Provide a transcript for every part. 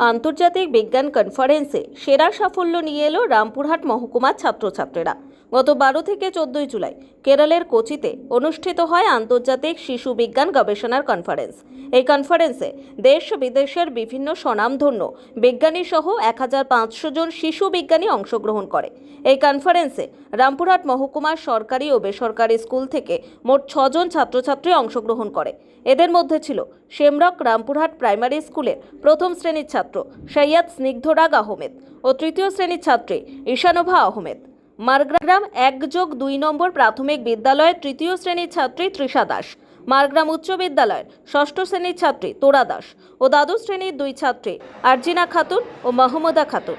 আন্তর্জাতিক বিজ্ঞান কনফারেন্সে সেরা সাফল্য নিয়ে এলো রামপুরহাট মহকুমার ছাত্রছাত্রীরা। গত বারো থেকে চোদ্দই জুলাই কেরলের কোচিতে অনুষ্ঠিত হয় আন্তর্জাতিক শিশু বিজ্ঞান গবেষণার কনফারেন্স এই কনফারেন্সে দেশ বিদেশের বিভিন্ন স্বনামধন্য বিজ্ঞানী সহ এক হাজার পাঁচশো জন শিশু বিজ্ঞানী অংশগ্রহণ করে। এই কনফারেন্সে রামপুরহাট মহকুমার সরকারি ও বেসরকারি স্কুল থেকে মোট ছজন ছাত্রছাত্রী অংশগ্রহণ করে। এদের মধ্যে ছিল শেমরক রামপুরহাট প্রাইমারি স্কুলের প্রথম শ্রেণির ছাত্র সৈয়দ স্নিগ্ধরাগ আহমেদ ও তৃতীয় শ্রেণির ছাত্রী ঈশানোভা আহমেদ। মারগ্রাম এক যোগ দুই নম্বর প্রাথমিক বিদ্যালয়ের তৃতীয় শ্রেণির ছাত্রী তৃষা দাস, মারগ্রাম উচ্চ বিদ্যালয়ের ষষ্ঠ শ্রেণির ছাত্রী তোরা দাস ও দ্বাদশ শ্রেণির দুই ছাত্রী আরজিনা খাতুন ও মাহমুদা খাতুন।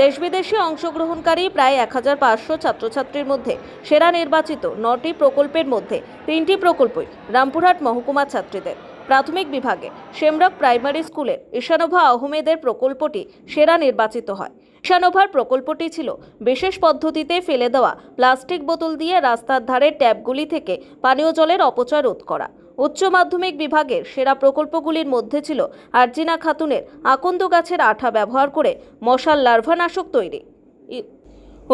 দেশ বিদেশে অংশগ্রহণকারী প্রায় এক হাজার পাঁচশো ছাত্রছাত্রীর মধ্যে সেরা নির্বাচিত নটি প্রকল্পের মধ্যে তিনটি প্রকল্পই রামপুরহাট মহকুমা ছাত্রীদের। প্রাথমিক বিভাগে শেমরক প্রাইমারি স্কুলের ঈশানোভা আহমেদের প্রকল্পটি সেরা নির্বাচিত হয়। ঈশানোভার প্রকল্পটি ছিল বিশেষ পদ্ধতিতে ফেলে দেওয়া প্লাস্টিক বোতল দিয়ে রাস্তার ধারের ট্যাপগুলি থেকে পানীয় জলের অপচয় রোধ করা। উচ্চ মাধ্যমিক বিভাগের সেরা প্রকল্পগুলির মধ্যে ছিল আরজিনা খাতুনের আকন্দ গাছের আঠা ব্যবহার করে মশার লার্ভানাশক তৈরি।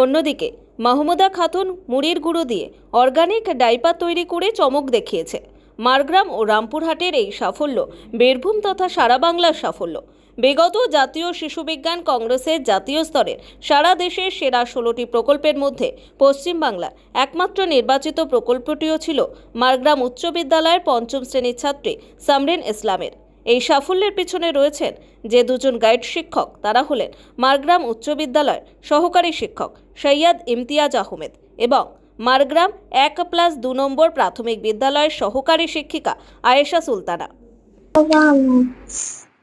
অন্যদিকে মাহমুদা খাতুন মুড়ির গুঁড়ো দিয়ে অর্গানিক ডাইপার তৈরি করে চমক দেখিয়েছে। মারগ্রাম ও রামপুরহাটের এই সাফল্য, বীরভূম তথা সারা বাংলার সাফল্য। বিগত জাতীয় শিশুবিজ্ঞান কংগ্রেসের জাতীয় স্তরের সারা দেশের সেরা ষোলোটি প্রকল্পের মধ্যে পশ্চিমবাংলার একমাত্র নির্বাচিত প্রকল্পটিও ছিল মারগ্রাম উচ্চ বিদ্যালয়ের পঞ্চম শ্রেণির ছাত্রী সামরিন ইসলামের। এই সাফল্যের পিছনে রয়েছেন যে দুজন গাইড শিক্ষক, তারা হলেন মারগ্রাম উচ্চ বিদ্যালয়ের সহকারী শিক্ষক সৈয়দ ইমতিয়াজ আহমেদ এবং মারগ্রাম এক প্লাস দু নম্বর প্রাথমিক বিদ্যালয়ের সহকারী শিক্ষিকা Ayesha Sultana.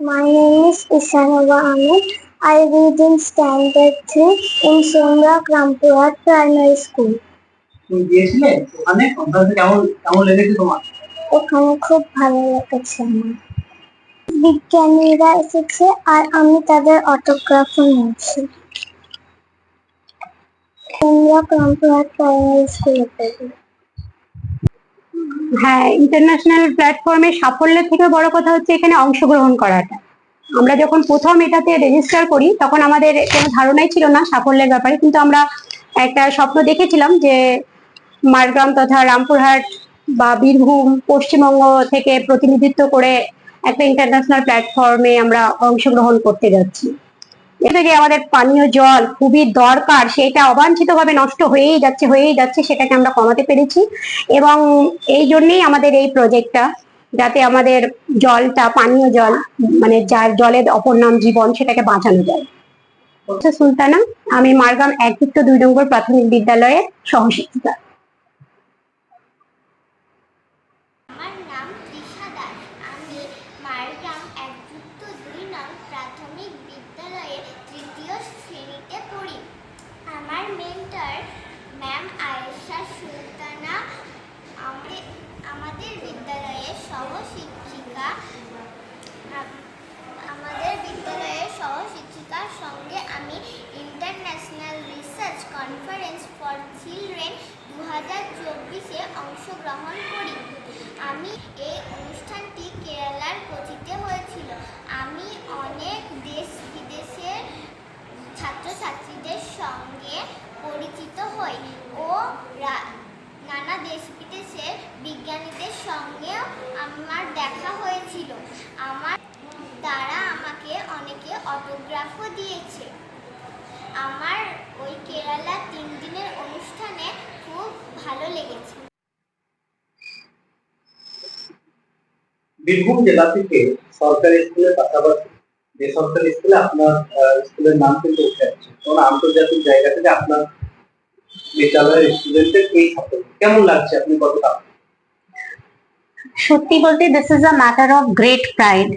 My name is Ishanova Ahmed. I read in Standard 3 in Shemrak Rampurat Primary School. গিয়েছিলে ওখানে কনফারেন্সে কেমন কেমন লেগেছে তোমার ওখানে খুব ভালো লেগেছে আমার বিজ্ঞানীরা এসেছে আর আমি তাদের অটোগ্রাফও নিয়েছি হ্যাঁ ইন্টারন্যাশনাল প্ল্যাটফর্মে সাফল্যের থেকে বড় কথা হচ্ছে এখানে অংশগ্রহণ করাটা। আমরা যখন প্রথম এটাতে রেজিস্টার করি, তখন আমাদের কোনো ধারণাই ছিল না সাফল্যের ব্যাপারে। কিন্তু আমরা একটা স্বপ্ন দেখেছিলাম যে মারগ্রাম তথা রামপুরহাট বা বীরভূম, পশ্চিমবঙ্গ থেকে প্রতিনিধিত্ব করে একটা ইন্টারন্যাশনাল প্ল্যাটফর্মে আমরা অংশগ্রহণ করতে যাচ্ছি। এ যে আমাদের পানীয় জল খুবই দরকার, সেটা অবাঞ্ছিতভাবে নষ্ট হয়েই যাচ্ছে হয়েই যাচ্ছে, সেটাকে আমরা কমাতে পেরেছি। এবং এই জন্যই আমাদের এই প্রজেক্টটা, যাতে আমাদের জলটা, পানীয় জল মানে যার জলের অপর নাম জীবন, সেটাকে বাঁচানো যায়। সুলতানা, আমি মারগাম এক দুই নম্বর প্রাথমিক বিদ্যালয়ের সহশিক্ষিকা আমার নাম তৃষা দাস আমি মারগ্রাম এক যুক্ত দুই নং প্রাথমিক বিদ্যালয়ে তৃতীয় শ্রেণীতে পড়ি আমার মেন্টর ম্যাম আয়েশা সুলতানা আমাদের আমাদের বিদ্যালয়ের সহ শিক্ষিকা আমাদের বিদ্যালয়ের সহ শিক্ষিকার সঙ্গে আমি international research conference for children দু হাজার চব্বিশে অংশগ্রহণ করি। আমি এই অনুষ্ঠানটি কেরালার কোচিতে হয়েছিল আমি অনেক দেশ বিদেশের ছাত্রছাত্রীদের সঙ্গে পরিচিত হই ও রা- নানা দেশ বিদেশের বিজ্ঞানীদের সঙ্গেও আমার দেখা হয়েছিল আমার তারা আমাকে অনেকে অটোগ্রাফও দিয়েছে। আমার ওই কেরালা তিন দিনের অনুষ্ঠানে খুব ভালো লেগেছে। বীরভূম জেলা থেকে সরকারি স্কুলের পাশাপাশি বেসরকারি স্কুলে আপনার আহ, স্কুলের নাম কিন্তু উঠে আসছে। কারণ আন্তর্জাতিক জায়গা থেকে আপনার বিদ্যালয়ের স্টুডেন্টদের এই সাফল্য কেমন লাগছে আপনি কতটা সত্যি বলতে this is a matter of great pride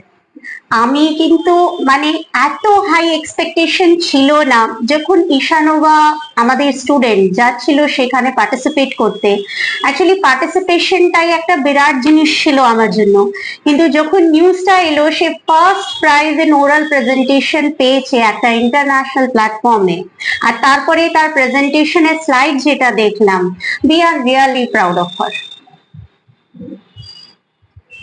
আমি কিন্তু মানে এত হাই এক্সপেকটেশন ছিল না। যখন ঈশানোভা আমাদের স্টুডেন্ট যাচ্ছিল সেখানে পার্টিসিপেট করতে। অ্যাকচুয়ালি পার্টিসিপেশনটাই একটা বিরাট জিনিস ছিল আমার জন্য। কিন্তু যখন নিউজটা এলো, সে first prize in oral presentation পেয়েছে একটা ইন্টারন্যাশনাল প্ল্যাটফর্মে আর তারপরে তার প্রেজেন্টেশনের স্লাইড যেটা দেখলাম we are really proud of her আগামী দিনে কি ছাত্রছাত্রীদের এই বিষয়ে কতটা উৎসাহ যোগান করবে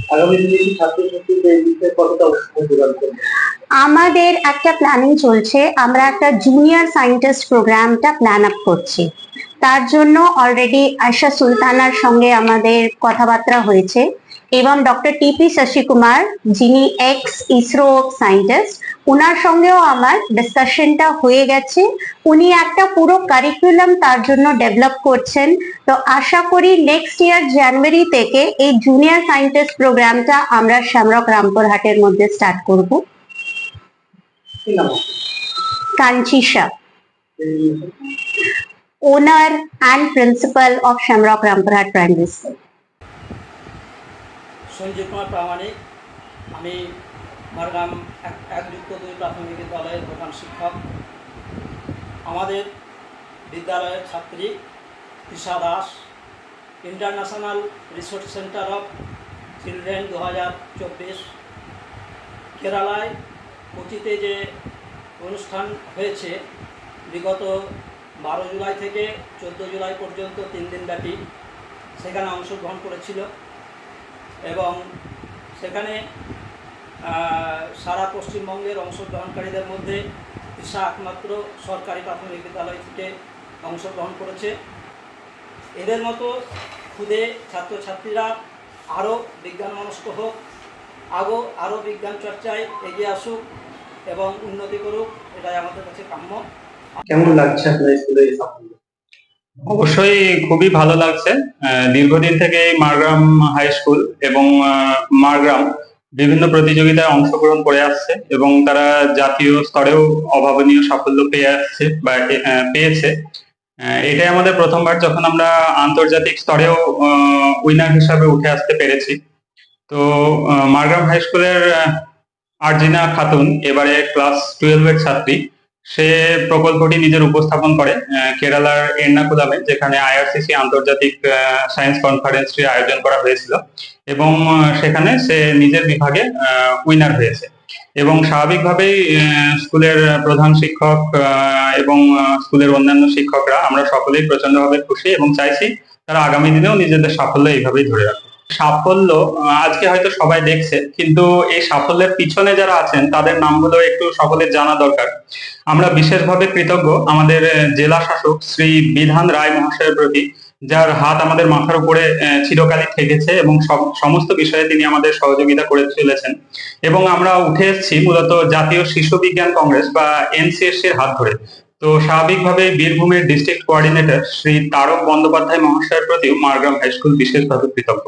আমাদের একটা প্ল্যানিং চলছে। আমরা একটা জুনিয়র সায়েন্টিস্ট প্রোগ্রামটা প্ল্যান আপ করছি। তার জন্য অলরেডি আয়শা সুলতানার সঙ্গে আমাদের কথাবার্তা হয়েছে। এবং ডক্টর টিপি শশী কুমার যিনি এক্স ইসরো সায়েন্টিস্ট ওনার সঙ্গেও আমার ডিসকাশনটা হয়ে গেছে। উনি একটা পুরো কারিকুলাম তার জন্য ডেভেলপ করছেন। তো আশা করি নেক্সট ইয়ার জানুয়ারি থেকে এই জুনিয়র সায়েন্টিস্ট প্রোগ্রামটা আমরা শ্যামরক রামপুরহাটের মধ্যে স্টার্ট করব। কি নাম কাঞ্চি শাহ। এই owner and principal of Shamrock Rampurhat Primary School. Sanjeev Kumar Pramanik. আমি মারগাম এক যুক্ত দুই প্রাথমিক বিদ্যালয়ের প্রধান শিক্ষক। আমাদের বিদ্যালয়ের ছাত্রী Trisha Das. International resource centre of children দু হাজার চব্বিশ। কেরালায় কোচিতে যে অনুষ্ঠান হয়েছে, বিগত বারো জুলাই থেকে চোদ্দ জুলাই পর্যন্ত তিন দিন ব্যাপী, সেখানে অংশগ্রহণ করেছিল। এবং সেখানে সারা পশ্চিমবঙ্গের অংশগ্রহণকারীদের মধ্যে তৃষা একমাত্র সরকারি প্রাথমিক বিদ্যালয় থেকে অংশগ্রহণ করেছে। এদের মতো খুদে ছাত্রছাত্রীরা আরও বিজ্ঞান মনস্ক হোক, আগো আরও বিজ্ঞান চর্চায় এগিয়ে আসুক এবং উন্নতি করুক, এটাই আমাদের কাছে কাম্য। কেমন লাগছে আপনার স্কুলে অবশ্যই খুবই ভালো লাগছে। দীর্ঘদিন থেকে মারগ্রাম হাই স্কুল এবং মারগ্রাম বিভিন্ন প্রতিযোগিতায় অংশগ্রহণ করে আসছে এবং তারা জাতীয় স্তরেও অভাবনীয় সাফল্য পেয়ে আসছে বা পেয়েছে। এটাই আমাদের প্রথমবার যখন আমরা আন্তর্জাতিক স্তরেও উইনার হিসাবে উঠে আসতে পেরেছি। তো মারগ্রাম হাই স্কুলের আর্জিনা খাতুন এবারে ক্লাস টুয়েলভের ছাত্রী। সে প্রকল্পটি নিজের উপস্থাপন করে কেরালার এর্নাকুলামে, যেখানে আইআরসিসি আন্তর্জাতিক সায়েন্স কনফারেন্সটি আয়োজন করা হয়েছিল এবং সেখানে সে নিজের বিভাগে উইনার হয়েছে এবং স্বাভাবিকভাবেই স্কুলের প্রধান শিক্ষক এবং স্কুলের অন্যান্য শিক্ষকরা আমরা সকলেই প্রচন্ডভাবে খুশি এবং চাইছি তারা আগামী দিনেও নিজেদের সাফল্য এইভাবেই ধরে রাখবে সাফল্য আজকে হয়তো সবাই দেখছে, কিন্তু এই সাফল্যের পিছনে যারা আছেন, তাদের নামগুলো একটু সকলের জানা দরকার। আমরা বিশেষভাবে কৃতজ্ঞ আমাদের জেলা শাসক শ্রী বিধান রায় মহাশয়ের প্রতি, যার হাত আমাদের মাথার উপরে চিরকালই থেকেছে এবং সমস্ত বিষয়ে তিনি আমাদের সহযোগিতা করে চলেছেন। এবং আমরা উঠে এসেছি মূলত জাতীয় শিশু বিজ্ঞান কংগ্রেস বা এনসিএসসি এর হাত ধরে। তো স্বাভাবিকভাবে বীরভূমের ডিস্ট্রিক্ট কোঅর্ডিনেটর শ্রী তারক বন্দ্যোপাধ্যায় মহাশয়ের প্রতিও মারগ্রাম হাই স্কুল বিশেষভাবে কৃতজ্ঞ।